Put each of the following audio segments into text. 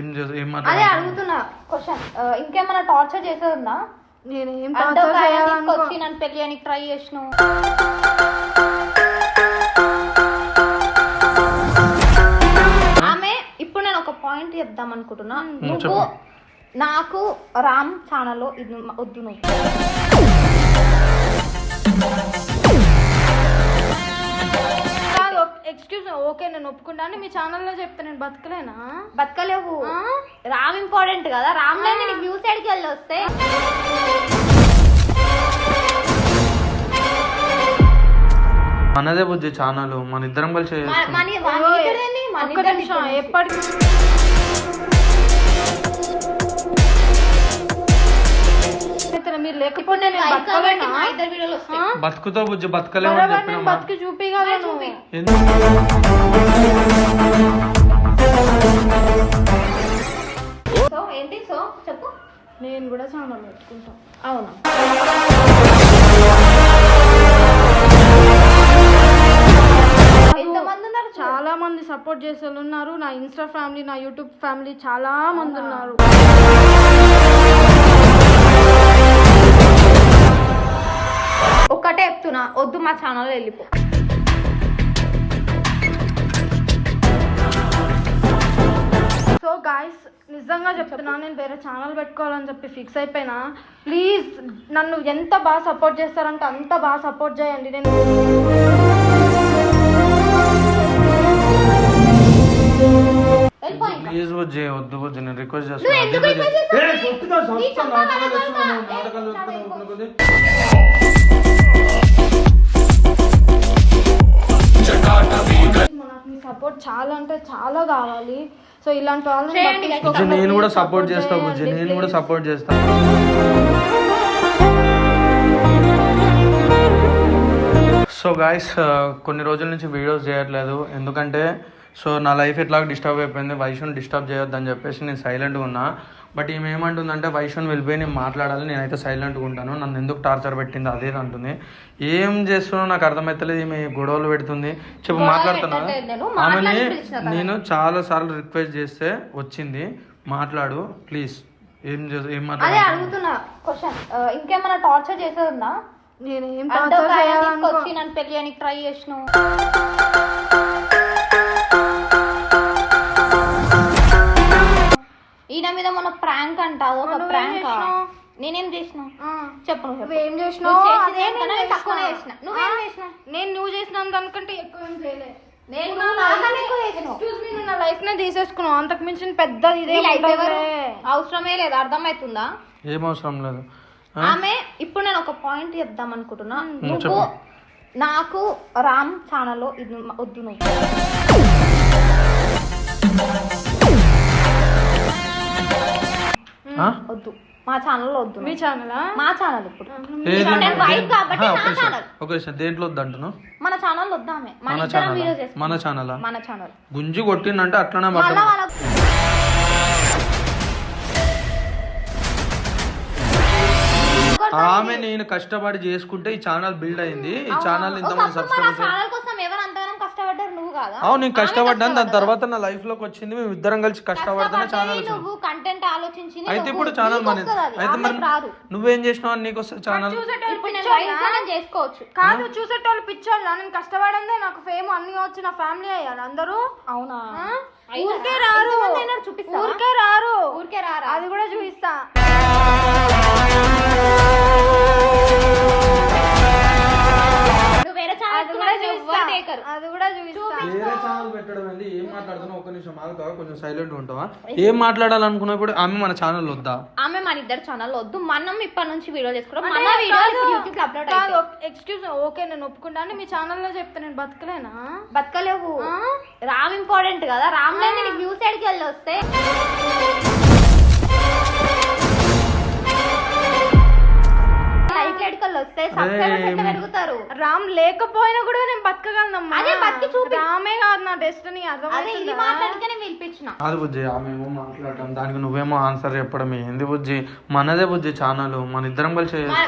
ఏం చేస్తా ఏం అదే మాట్లాడాలి అడుగుతున్నా క్వశ్చన్ ఇంకేమైనా టార్చర్ చేసేదిందా? నేను ఏం అంటే టార్చర్ ఒక ఆయన తీసుకొచ్చి నన్ను పెళ్ళి అని ట్రై చేసినావు. ఆమె ఇప్పుడు నేను ఒక పాయింట్ చెప్దాం అనుకుంటున్నా. నువ్వు చెప్పు. నాకు రామ్ ఛానల్లో ఇది వద్దు నువ్వు. ఎక్స్క్యూజ్ ఓకే నేను ఒప్పుకుంటాను మీ ఛానల్లో చెప్తే నేను బతకలేనా? బతకలేవు. ఆ? రామ్ ఇంపార్టెంట్ కదా రామ్ లేదు నీకు వ్యూ సైడ్కి వెళ్ళి వస్తే. మనదే బుజ్జి ఛానల్ మన ఇద్దరం కలిసి మన-. మన- మన ఒక్క నిమిషం ఇప్పుడు ఎప్పటికి అయితే మీరు లేకపోతే నేను బతకలేనా? బతుకుతో బుజ్జి బతకలేమని బరాబర్ చెప్పిన నేను బతికి చూపించగలను చూపి. సో ఏంటి? సో చెప్పు. నేను కూడా పెట్టుకుంటా. అవును? ఎంతమంది ఉన్నారు? చాలా మంది సపోర్ట్ చేసే వాళ్ళు ఉన్నారు. నా ఇన్స్టా ఫ్యామిలీ నా యూట్యూబ్ ఫ్యామిలీ చాలా మంది ఉన్నారు. ఒక్కటే చెప్తున్నా వద్దు మా ఛానల్ వెళ్ళిపో. సో గాయస్ నిజంగా చెప్తున్నా నేను వేరే ఛానల్ పెట్టుకోవాలని చెప్పి ఫిక్స్ అయిపోయినా. ప్లీజ్ నన్ను ఎంత బాగా సపోర్ట్ చేస్తారంటే అంత బాగా సపోర్ట్ చేయండి. నేను వెళ్ళిపో ఇంకా. ప్లీజ్ బుజ్జి వద్దు బుజ్జి నేను రిక్వెస్ట్ సపోర్ట్ చాలా అంటే చాలా కావాలి. సో ఇలాంటి వాళ్ళని నేను కూడా సపోర్ట్ support చేస్తా బుజ్జి చేయండి, నేను కూడా. సపోర్ట్ చేస్తా సో గాయస్ కొన్ని రోజుల నుంచి వీడియోస్ చేయట్లేదు. ఎందుకంటే సో నా లైఫ్ ఎట్లా డిస్టర్బ్ అయిపోయింది వైషుని డిస్టర్బ్ చేయొద్దని చెప్పేసి నేను సైలెంట్గా ఉన్నా. బట్ ఈమె ఏమంటుందంటే వైషుని వెళ్ళిపోయి నేను మాట్లాడాలి నేనైతే సైలెంట్గా ఉంటాను నన్ను ఎందుకు టార్చర్ పెట్టింది అదే అంటుంది. ఏం చేస్తున్నావు? నాకు అర్థమవుతలేదు ఈమె గొడవలు పెడుతుంది. చెప్పు మాట్లాడుతున్నా నేను. ఆమెని మాట్లాడి. నేను చాలా సార్లు రిక్వెస్ట్ చేస్తే వచ్చింది. మాట్లాడు ప్లీజ్. ఏం చేస్తా ఏం అడుగుతున్నా క్వశ్చన్ ఇంకేమైనా టార్చర్ నేను ఏం నన్ను పెళ్ళి అని ట్రై చేసినావు. ఈయన మీద మన ప్రాంక్ అంటావు ఒక ప్రాంక్? నేనేం చేసిన ఆ. చెప్పు నువ్వు నువ్వు చేసినావు చేసిన. చేసిన. నువ్వేం ఆ? చేసినావు? నేను నువ్వు చేసినంత దానికంటే ఎక్కువ ఏం చేయలే నేను నువ్వు నాకన్నా ఎక్కువ చేసినావు. ఎక్స్క్యూజ్ మీ నువ్వు నా లైఫ్ నే తీసేసుకున్నావు అంతకు మించిన ఇదే. అవసరమే లేదు అర్థమవుతుందా ఏం అవసరం లేదు? ఆమె ఇప్పుడు నేను ఒక పాయింట్ చెప్దాం అనుకుంటున్నా నువ్వు. నాకు రామ్ ఛానల్లో ఇది వద్దు నువ్వు వద్దు. మా ఛానల్లో వద్దు. మీ. ఛానలా? మా ఛానల్ ఇప్పుడు. ఏది? నేను వైఫ్ కాబట్టి ఆ, నా ఒక నిమిషం, ఛానల్. ఒక నిమిషం. దేంట్లో వద్దంటున్నావు మన ఛానల్ వద్దామే. మన ఛానల్? మన ఛానల్? మన ఛానల్. గుంజి కొట్టిందంటే అట్లనే మళ్ళా ఆమె నేను కష్టపడి చేసుకుంటే ఈ ఛానల్ బిల్డ్ అయింది. ఈ ఛానల్ ఇంతమంది ఒకప్పుడు మన సబ్స్క్రైబర్స్ ఛానల్ కోసం ఎవరు అంతగానం కష్టపడ్డారు నువ్వు కాదా? అవును నేను కష్టపడ్డాను దాని? తర్వాత నా లైఫ్లోకి వచ్చింది మేము ఇద్దరం కలిసి కష్టపడితేనే ఛానల్ నువ్వు కంటెంట్ ఆలోచించింది అయితే. ఇప్పుడు ఛానల్ మన. అయితే మరి నువ్వేం చేసినావు అని నీకు వస్తుంది ఛానల్ చేసుకోవచ్చు. కాదు చూసేటోళ్ళు పిచ్చోళ్ళ. నేను కష్టపడిందే నాకు ఫేమ్ అన్ని వచ్చి నా ఫ్యామిలీ అయ్యారు అందరూ? అవునా? ఊరికే రారు? ఊరికే రారు. ఊరికే రారా? అది కూడా చూపిస్తా. అది కూడా వేరే ఛానల్ పెట్టడం ఏంది? ఏం మాట్లాడుతున్నావు? ఒక నిమిషం ఆగుతావా కొంచెం సైలెంట్ ఉంటావా? ఏం మాట్లాడాలనుకున్నప్పుడు ఆమె మన ఛానల్ వద్దా? ఆమె మన ఇద్దరు ఛానల్ వద్దు. మనం ఇప్పటి నుంచి వీడియో మన video YouTube upload excuse okay నేను ఒప్పుకుంటాను మీ ఛానల్లో చెప్తే నేను బతకలేనా? బతకలేవు. ఆ? రామ్ ఇంపార్టెంట్ కదా. రామ్ లేదు నీకు వ్యూ సైడ్కి వెళ్ళి వస్తే లైక్ లైట్కి వెళ్ళి వస్తే సబ్స్క్రైబర్స్ ఎట్లా పెరుగుతారు. రామ్ లేకపోయినా కూడా నేను బతకగలనమ్మా. అదే బతికి చూపి. రామే కాదు నా డెస్టినీ అదే ఇది అర్థమవుతుందా మాట్లాడితే నేను పిలిపించిన అది బుజ్జి ఆమె ఏమో మాట్లాడటం దానికి నువ్వేమో ఆన్సర్ చెప్పడం ఏంది బుజ్జి? మనదే బుజ్జి ఛానల్ మన ఇద్దరం కలిసి మన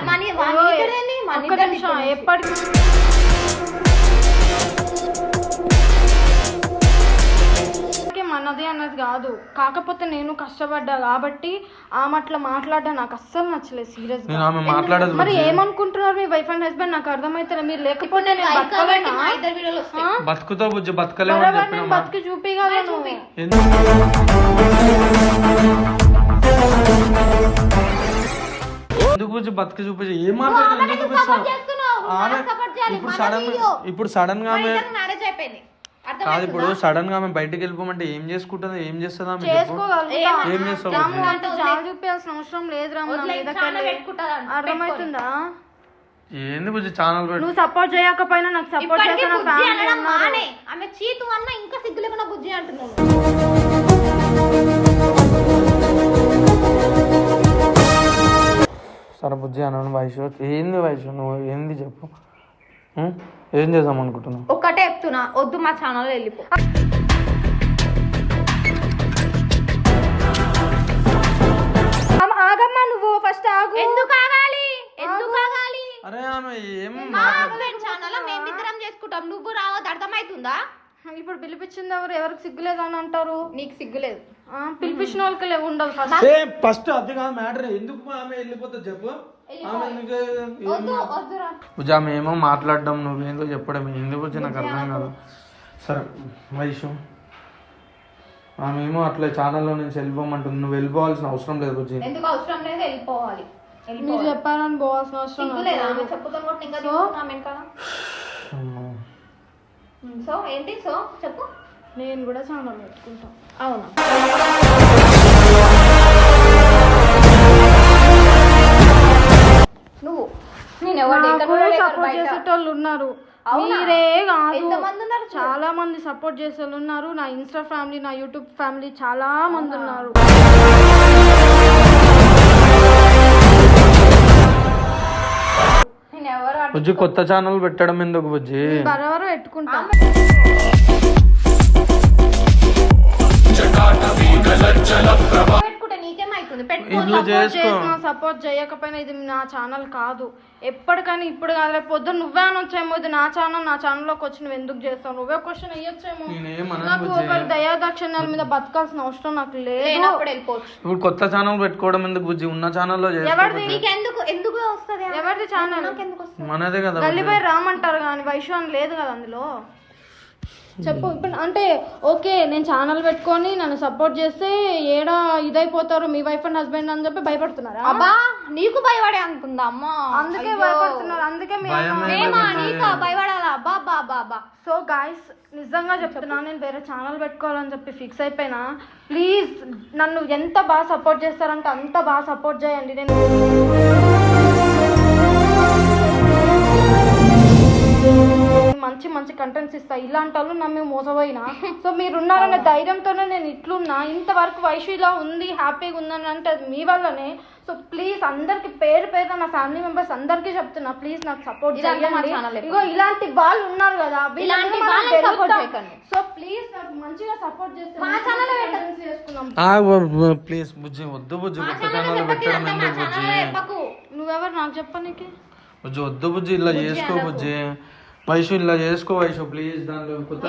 మన తనది అన్నది కాదు. కాకపోతే నేను కష్టపడ్డా కాబట్టి ఆమె అట్లా మాట్లాడడం నాకు అస్సలు నచ్చలేదు సీరియస్ మరి ఏమనుకుంటున్నారు మీ వైఫ్ అండ్ హస్బెండ్ నాకు అర్థమైతే మీరు లేకపోతే నేను బతుకుతో బుజ్జి బతకలేము నేను బతికి చూపించగలను ఎందుకు? బుజ్జి బతికి చూపించి? ఏం ఇప్పుడు సడన్ ఇప్పుడు సడన్గా మ్యారేజ్ అయిపోయింది కాదు ఇప్పుడు సడన్గా ఆమె బయటకు వెళ్ళిపోమంటే ఏం చేసుకుంటుంది ఏం చేస్తుంది ఏం చేస్తావు? రాము చూపించాల్సిన అవసరం లేదు. రాము నా? అర్థమవుతుందా? ఏంది బుజ్జి ఛానల్ పెట్టు నువ్వు సపోర్ట్ చేయకపోయినా నాకు సపోర్ట్ ఇప్పటికీ చేసిన బుజ్జి ఫ్యామిలీ అనడం ఉన్నారు మానే. ఆమె చీతు అన్న ఇంకా సిగ్గు లేకుండా బుజ్జి అంటున్నాను సరే బుజ్జి అన్నాను వయసు. ఏంది వయసు? నువ్వు ఏంది చెప్పు? ఉం? ఏం చేద్దాం అనుకుంటున్నావు? ఒక్కటే చెప్తున్నా వద్దు మా ఛానల్ వెళ్ళిపో. అమ్మ, ఆగమ్మా నువ్వు ఫస్ట్ ఆగు. ఎందుకు ఆగాలి? ఎందుకు ఆగాలి? అరే ఆమె ఏం మా హస్బెండ్ ఛానల్ మేమిద్దరం చేసుకుంటాం. నువ్వు రావద్దు అర్థమవుతుందా? ఇప్పుడు పిలిపించింది ఎవరు? ఎవరికి సిగ్గులేదు అని అంటారు? నీకు సిగ్గులేదు. ఆ, పిలిపించిన వాళ్ళకి ఏ ఫస్ట్ అది కాదు మ్యాటర్ ఎందుకు ఆమె వెళ్ళిపోతుంది చెప్పు. పూజ ఆమె ఏమో మాట్లాడడం నువ్వేందో చెప్పడం ఎందుకు వచ్చి నాకు అర్థం కాదు. సరే వైషు ఆమె ఏమో అట్లా ఛానల్లో నుంచి వెళ్ళిపోమంటుంది. నువ్వు వెళ్ళిపోవాల్సిన అవసరం లేదు బుజ్జి. ఎందుకు అవసరం లేదు? వెళ్ళిపోవాలి. మీరు. చెప్పారని పోవాల్సిన అవసరం లేదా? ఆమె లేదు. చెప్పుతాను కూడా ఇంకా తీసుకున్నాం వెనకాల. అమ్మా. సో ఏంటి? సో చెప్పు. నేను కూడా ఛానల్ పెట్టుకుంటాను అవును? నువ్వు. నేను ఎవరు నాకు సపోర్ట్ చేసేటోళ్ళు ఉన్నారు? మీరే కాదు. చాలా మంది సపోర్ట్ చేసే వాళ్ళు ఉన్నారు. నా ఇన్స్టా ఫ్యామిలీ నా యూట్యూబ్ ఫ్యామిలీ చాలా మంది ఉన్నారు. బుజ్జి కొత్త ఛానల్ పెట్టడం ఎందుకు బుజ్జి? బరవరు పెట్టుకుంటా. పెట్టుకుంటే నీకేమైతుంది పెట్టుకో సపోర్ట్ చేసినా సపోర్ట్ చేయకపోయినా ఇది నా ఛానల్ కాదు. ఎప్పటికైనా ఇప్పుడు కాదు రేపు పొద్దున్న నువ్వే అనొచ్చేమో ఇది నా ఛానల్ నా ఛానల్లోకి వచ్చి నువ్వు ఎందుకు చేస్తావు? నువ్వే క్వశ్చన్ అయ్యొచ్చేమో నాకు బుజ్జి. ఒక దయాదాక్షిణ్యాల మీద బతకాల్సిన అవసరం నాకు లేదు. ఇప్పుడు కొత్త ఛానల్ పెట్టుకోవడం ఎందుకు బుజ్జి? ఉన్న ఛానల్లో నీకెందుకు? ఎందుకు వస్తుంది? ఎవరిది ఛానల్ మనదే కదా గల్లీపై రామంటారు కానీ వైశ్వ అని లేదు కదా అందులో? చెప్పు ఇప్పుడు అంటే ఓకే నేను ఛానల్ పెట్టుకొని నన్ను సపోర్ట్ చేస్తే ఏడా ఇదైపోతారు మీ వైఫ్ అండ్ హస్బెండ్ అని చెప్పి భయపడుతున్నారా? అబ్బా నీకు భయపడే అనుకుందా అమ్మా? అందుకే భయపడుతున్నారు అందుకే మీ భయం అమ్మ- ఏంది ఏమా బుజ్జి? నీకా? భయపడాలా? అబ్బా అబ్బా అబ్బా అబ్బా. సో గాయస్ నిజంగా చెప్తున్నా నేను వేరే ఛానల్ పెట్టుకోవాలని చెప్పి ఫిక్స్ అయిపోయినా ప్లీజ్ నన్ను ఎంత బాగా సపోర్ట్ చేస్తారంటే అంత బాగా సపోర్ట్ చేయండి. నేను మంచి మంచి కంటెంట్స్ ఇస్తా. ఇలాంటి వాళ్ళు నమ్మి మోసపోయినా. సో మీరు ఉన్నారనే ధైర్యంతోనే నేను ఇట్లున్నా. ఇంతవరకు వైషు ఇలా ఉంది హ్యాపీగా ఉందని అంటే అది మీ వల్లనే. సో ప్లీజ్ అందరికి పేరు పేరు నా ఫ్యామిలీ మెంబర్స్ అందరికీ చెప్తున్నా. ప్లీజ్ నాకు సపోర్ట్ చేయండి. ఇగో ఇలాంటి వాళ్ళు ఉన్నారు కదా. ఇలాంటి వీళ్ళని. చేయకండి. సో ప్లీజ్ నాకు మంచిగా సపోర్ట్ చేస్తే మా ప్లీజ్ బుజ్జి వద్దు బుజ్జి ఛానల్ పెట్టడం ఎందుకు నువ్వెవరు నాకు చెప్పనీకి? బుజ్జి వద్దు బుజ్జి ఇలా చేసుకో బుజ్జి. వైషు ఇలా చేసుకో వైషు ప్లీజ్ దానిలో కొత్త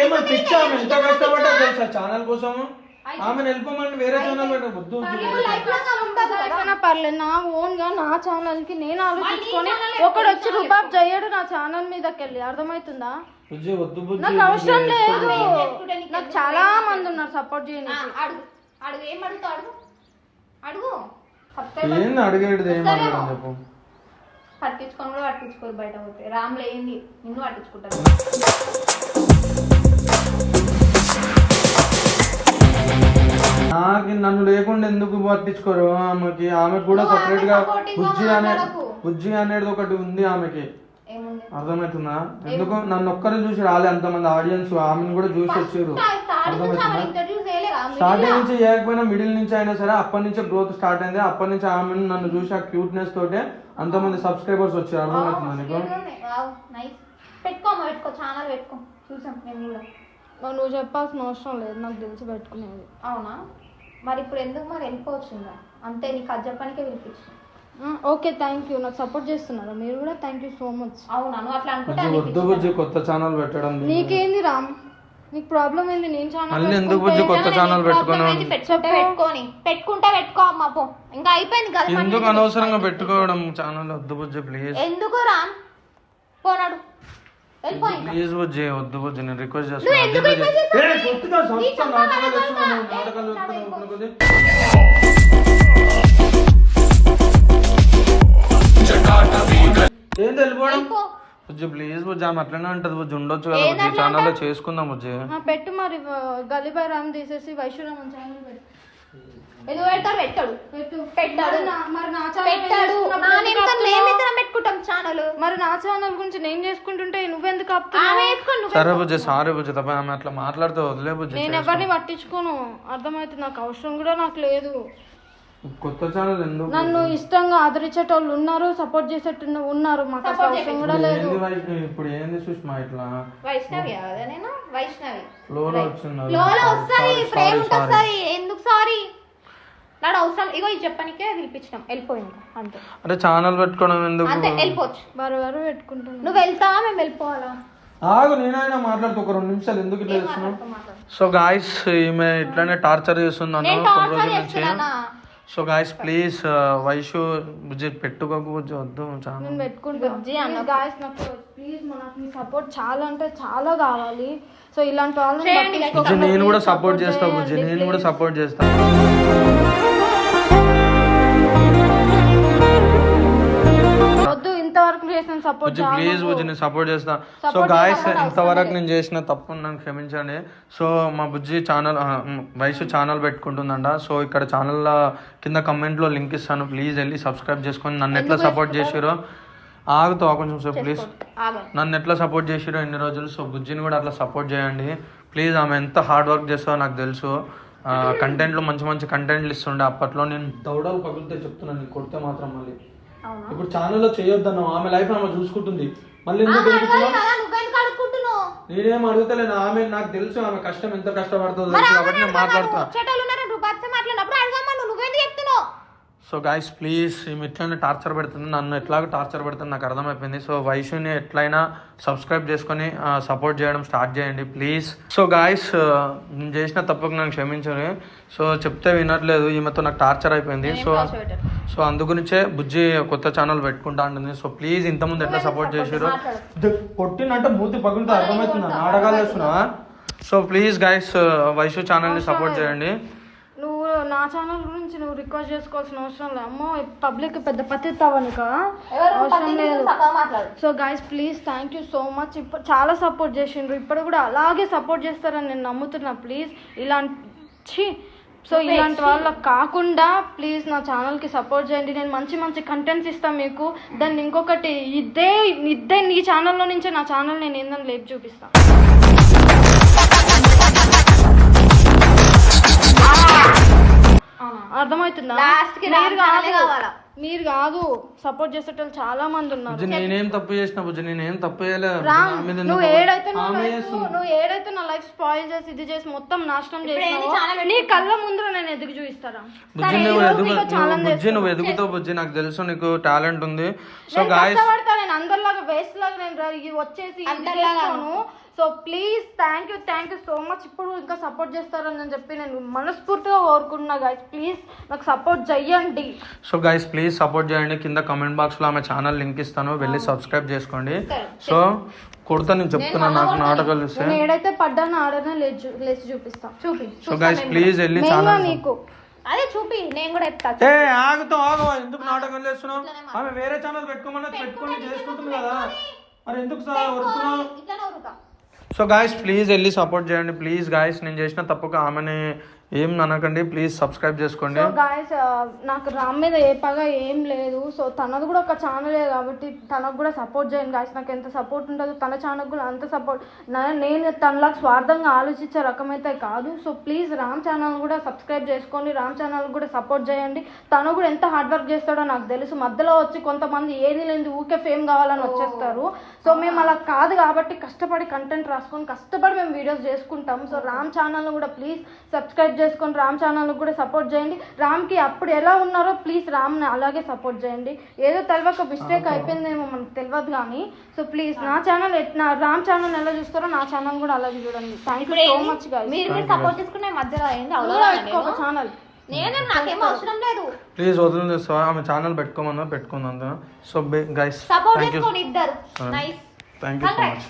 ఏమో పిచ్చా ఎంత కష్టపడ్డా తెలుసా ఛానల్ కోసం ఆమె వెళ్ళిపోమని వేరే ఛానల్ పెట్ట వద్దు పర్లేదు నా ఓన్గా నా ఛానల్కి నేను ఆలోచించుకొని ఒకడు వచ్చి రుబాబ్ చేయడు నా ఛానల్ మీదకి వెళ్ళి. అర్థమవుతుందా? నాకు అవసరం లేదు. నీకు చాలా మంది ఉన్నారు సపోర్ట్ ఆ, చేయడానికి అడుగు. అడుగు ఏం అడుగుతావు? అడుగు. అడుగు. అడిగేది ఏం అడగడం చెప్పు. పట్టించుకొని కూడా పట్టించుకోరు బయట పోతే. రాములు ఏంది? నిన్ను పట్టించుకుంటారు. నాకు నన్ను లేకుండా ఎందుకు పట్టించుకోరు? ఆమెకి ఆమెకు కూడా సపరేట్గా బుజ్జి అనే. బుజ్జి అనేది ఒకటి ఉంది ఆమెకి. అర్థమవుతుందా? ఎందుకు నన్ను ఒక్కరిని చూసి రాలే అంతమంది ఆడియన్స్ ఆమెను కూడా చూసి వచ్చారు. అర్థమవుతుందా? స్టార్టింగ్ నుంచి చేయకపోయినా మిడిల్ నుంచి అయినా సరే అప్పటి నుంచే గ్రోత్ స్టార్ట్ అయింది. అప్పటి నుంచి ఆమె నన్ను చూసి ఆ క్యూట్నెస్ తోటే అంతమంది సబ్స్క్రైబర్స్ వచ్చారు. అర్థమవుతుందా నీకు? నైస్ పెట్టుకోమా పెట్టుకో ఛానల్ పెట్టుకో. చూసాం మేము కూడా. మరి నువ్వు చెప్పాల్సిన అవసరం లేదు. నాకు తెలిసి పెట్టుకునేది. అవునా? మరి ఇప్పుడు ఎందుకు మరి వెళ్ళిపోవచ్చు ఇంకా? అంతే నీకు అది చెప్పడానికే పిలిపించు ఓకే థ్యాంక్ యూ నాకు సపోర్ట్ చేస్తున్నారా? మీరు కూడా థ్యాంక్ యూ సో మచ్ అవునా? నువ్వు అట్లా అనుకుంటే వద్దు కొత్త ఛానల్ పెట్టడం. నీకేంది రామ్? నీకు ప్రాబ్లం ఏంది? నేను ఛానల్ మళ్ళీ ఎందుకు బుజ్జి కొత్త ఛానల్ పెట్టుకున్నావు? పెట్టుకుంటే పెట్టుకొని. పెట్టుకుంటే పెట్టుకో అమ్మ పో. ఇంకా అయిపోయింది కదా. ఎందుకు అనవసరంగా పెట్టుకోవడం? ఛానల్ వద్దు బుజ్జి ప్లీజ్ ఎందుకు రామ్ పోనాడు. ప్లీజ్ బుజ్జి వద్దు బుజ్జి నేను రిక్వెస్ట్ నువ్వు చేస్తాను ఎందుకు అదే బుజ్జి. request ఏ కొట్టుగా బుజ్జి ప్లీజ్ బుజ్జి ఆమె అట్లనే అంటది బుజ్జి ఉండొచ్చు కదా బుజ్జి. ఛానల్లో చేసుకుందాం బుజ్జి. పెట్టు మరి గలీబా రామ్ తీసేసి వైశ్వరామన్ ఛానల్ పెట్టు. ఎందుకు పెడతాడు పెట్టాడు. పెట్టు. పెట్టాడు. మరి నా- పెట్టాడు. నా నిమిత్తం? మేమిద్దరం పెట్టుకుంటాం ఛానల్ మరి నా ఛానల్ గురించి నేను చేసుకుంటుంటే నువ్వెందుకు ఆపుతున్నావు? సరే బుజ్జి సారీ బుజ్జి తప్ప ఆమె అట్లా మాట్లాడితే వదిలే బుజ్జి నేను ఎవరిని పట్టించుకోను. అర్థమైతే నాకు అవసరం కూడా నాకు లేదు. కొత్త ఛానల్ ఎందుకు నన్ను ఇష్టంగా ఆదరించేటోళ్ళు ఉన్నారు సపోర్ట్ చేసేట్టు ఉన్నారు మాకు అసలు అవసరం కూడా లేదు. ఏంది వై- ఇప్పుడు ఏంది సుష్మా ఇట్లా? వైష్ణవి కదా నేను? వైష్ణవి. ఫ్లోలో వచ్చింది. లోలో వస్తాయి ప్రేమ sorry, sorry. వస్తాయి. ఎందుకు సారీ? నాడు అవసరం ఇగో ఇది చెప్పనికే పిలిపించినాం. వెళ్ళిపోయింది అంతే. అంటే ఛానల్ పెట్టుకోవడం ఎందుకు? అంతే వెళ్ళిపోవచ్చు. వారు వారు పెట్టుకుంటున్నాను నువ్వు వెళ్తావా మేము వెళ్ళిపోవాలా? ఆగు నేనైనా మాట్లాడుతూ. ఒక రెండు నిమిషాలు ఎందుకు ఇట్లా చేస్తున్నావు? సో గాయస్ ఈమె ఇట్లానే టార్చర్ చేస్తుంది నన్ను నేను కొన్ని టార్చర్ రోజుల నుంచి. చేస్తున్నానా? సో గాయస్ ప్లీజ్ వైషు బుజ్జి పెట్టుకోకు బుజ్జి వద్దు ఛానల్ నేను పెట్టుకుంటాను గాయస్ నాకు ప్లీజ్ నాకు మీ సపోర్ట్ చాలా అంటే చాలా కావాలి. సో ఇలాంటి పట్టించుకోకుండా నేను కూడా సపోర్ట్ చేస్తా బుజ్జి నేను కూడా. సపోర్ట్ చేస్తా. చేసిన సపోర్ట్ ప్లీజ్ బుజ్జి నేను సపోర్ట్ చేస్తా. సో గాయస్ ఇంతవరకు నేను చేసిన తప్పు నన్ను క్షమించండి. సో మా బుజ్జి ఛానల్ వయసు ఛానల్ పెట్టుకుంటుందంట. సో ఇక్కడ ఛానల్ కింద కమెంట్లో లింక్ ఇస్తాను. ప్లీజ్ వెళ్ళి సబ్స్క్రైబ్ చేసుకొని నన్ను ఎట్లా సపోర్ట్ చేసిరో ఆగుతావా కొంచెం సేపు ప్లీజ్ నన్ను ఎట్లా సపోర్ట్ చేసిరో ఇన్ని రోజులు సో బుజ్జిని కూడా అట్లా సపోర్ట్ చేయండి. ప్లీజ్ ఆమె ఎంత హార్డ్ వర్క్ చేస్తుందో నాకు తెలుసు. కంటెంట్లు మంచి మంచి కంటెంట్లు ఇస్తుండే. అప్పట్లో నేను దౌడలు పగిలితే చెప్తున్నాను నీకు కొడితే మాత్రం మళ్ళీ. ఇప్పుడు ఛానల్లో చేయొద్దన్నావు. ఆమె లైఫ్ ఆమె చూసుకుంటుంది. మళ్ళీ ఎందుకు? అడగాలి కదా నేనేం అడుగుతలేను. ఆమె నాకు తెలుసు ఆమె కష్టం ఎంత కష్టపడుతుందో మరి తెలుసు ఆమె కాబట్టి నేను మాట్లాడతా. నువ్వు భర్త మాట్లాడినప్పుడు చెప్తున్నావు? సో గాయస్ ప్లీజ్ ఈమె ఇట్లనే టార్చర్ పెడుతుంది. నన్ను ఎట్లాగో టార్చర్ పెడుతుంది నాకు అర్థమైపోయింది. సో వైషుని ఎట్లయినా సబ్స్క్రైబ్ చేసుకొని సపోర్ట్ చేయడం స్టార్ట్ చేయండి ప్లీజ్ సో గాయస్ నేను చేసిన తప్పుకు నన్ను క్షమించండి. సో చెప్తే వినట్లేదు ఈమెతో నాకు టార్చర్ అయిపోయింది. సో సో అందుగురించే బుజ్జి కొత్త ఛానల్ పెట్టుకుంటా ఉంటుంది సో ప్లీజ్ ఇంతకుముందు ఎట్లా సపోర్ట్ చేసారు కొట్టినట్టు మూతి పగులుతో అర్థమవుతుందా? నాటకాలు చేస్తున్నా సో ప్లీజ్ గైస్ వైషు ఛానల్ని సపోర్ట్ చేయండి. నా ఛానల్ గురించి నువ్వు రిక్వెస్ట్ చేసుకోవాల్సిన అవసరం లేదు. అమ్మో పబ్లిక్ పెద్ద పతిస్తావనుక ఎవరు? అవసరం పత్తి లేదు. So guys please thank you so much ఇప్పుడు చాలా సపోర్ట్ చేసిండ్రు. ఇప్పుడు కూడా అలాగే సపోర్ట్ చేస్తారని నేను నమ్ముతున్నా ప్లీజ్ ఇలాంటి సో ఇలాంటి వాళ్ళకి కాకుండా ప్లీజ్ నా ఛానల్కి సపోర్ట్ చేయండి. నేను మంచి మంచి కంటెంట్స్ ఇస్తాను మీకు. దాన్ని ఇంకొకటి ఇదే ఇదే నీ ఛానల్లో నుంచే నా ఛానల్ నేను ఏందని లేపు చూపిస్తాను అర్థమవుతుందా? మీరు కాదు. కావాలా? మీరు కాదు. సపోర్ట్ చేసేటోళ్ళు చాలా మంది ఉన్నారు బుజ్జి నేనేం తప్పు చేసిన బుజ్జి నేనేం తప్పు చేయలేదు నువ్వు ఏడైతే. నువ్వు ఏడైతే నా లైఫ్ స్పాయిల్ చేసి ఇది చేసి మొత్తం నాశనం చేసినావో నీ కళ్ళ ముందు నేను ఎదుగు చూపిస్తారా బుజ్జి నువ్వు ఎదుగు బుజ్జి నువ్వు ఎదుగుతావు బుజ్జి నాకు తెలుసు నీకు టాలెంట్ ఉంది. సో నేను గాయస్ నేను అందరిలాగా వేస్ట్ లాగా నేను వచ్చేసి ఇది అందరిలాగా చేసుకోను so please thank you thank you so much ఇప్పుడు ఇంకా సపోర్ట్ చేస్తారని చెప్పి నేను మనస్ఫూర్తిగా కోరుకుంటున్నా గైస్ ప్లీజ్ నాకు సపోర్ట్ చెయ్యండి సో గైస్ ప్లీజ్ సపోర్ట్ చేయండి. కింద కమెంట్ బాక్స్లో ఆమె ఛానల్ లింక్ ఇస్తాను. వెళ్ళి సబ్స్క్రైబ్ చేసుకోండి. సో కొడతా నేను చెప్తున్నా నాకు నాటకాలు ఇస్తే. నేను ఏడైతే పడ్డానో ఆడనే లేచి లేచి చూపిస్తా. చూపి సో గైస్ ప్లీజ్ వెళ్ళి ఛానల్ నీకు. అదే చూపి నేను కూడా చెప్తా. ఏ ఆగుతా ఆగు ఎందుకు నాటకం చేస్తున్నావు? ఆమె వేరే ఛానల్ పెట్టుకోమన్నది పెట్టుకొని చేసుకుంటుంది కదా. మరి ఎందుకు సార్ వరుతున్నావు ఇట్లనే ఊరుతా సో గాయస్ ప్లీజ్ వెళ్ళి సపోర్ట్ చేయండి. ప్లీజ్ గాయస్ నేను చేసిన తప్పుకు ఆమెని ఏం అనకండి ప్లీజ్ సబ్స్క్రైబ్ చేసుకోండి. సో గాయస్ uh, నాకు రామ్ మీద ఏ పగ ఏం లేదు. సో తనది కూడా ఒక ఛానలే కాబట్టి తనకు కూడా సపోర్ట్ చేయండి గాయస్ నాకు ఎంత సపోర్ట్ ఉంటుందో తన ఛానల్ కూడా అంత సపోర్ట్ నేను తనలా స్వార్థంగా ఆలోచించే రకమైతే కాదు. సో ప్లీజ్ రామ్ ఛానల్ కూడా సబ్స్క్రైబ్ చేసుకోండి. రామ్ ఛానల్ కూడా సపోర్ట్ చేయండి. తను కూడా ఎంత హార్డ్ వర్క్ చేస్తాడో నాకు తెలుసు. మధ్యలో వచ్చి కొంతమంది ఏది లేని ఊకే ఫేమ్ కావాలని వచ్చేస్తారు. సో మేము అలా కాదు కాబట్టి కష్టపడి కంటెంట్ రాసుకొని కష్టపడి మేము వీడియోస్ చేసుకుంటాం. సో రామ్ ఛానల్ కూడా ప్లీజ్ సబ్స్క్రైబ్ చేసుకొని రామ్ ఛానల్ కూడా సపోర్ట్ చేయండి. రామ్కి అప్పుడు ఎలా ఉన్నారో ప్లీజ్ రామ్ని అలాగే సపోర్ట్ చేయండి. ఏదో తెలియక మిస్టేక్ అయిపోయిందేమో మనకు తెలియదు కానీ సో ప్లీజ్ నా ఛానల్ నా రామ్ ఛానల్ ఎలా చూస్తారో నా ఛానల్ కూడా అలాగే చూడండి. Thank you so? Much guys మీరు మీరు సపోర్ట్ చేసుకునే మధ్యలో ఛానల్. నేనే నాకేం అవసరం లేదు. ప్లీజ్ వదిలేస్తావా ఆమె ఛానల్ పెట్టుకోమన్నా పెట్టుకుందాం so guys you thank you so much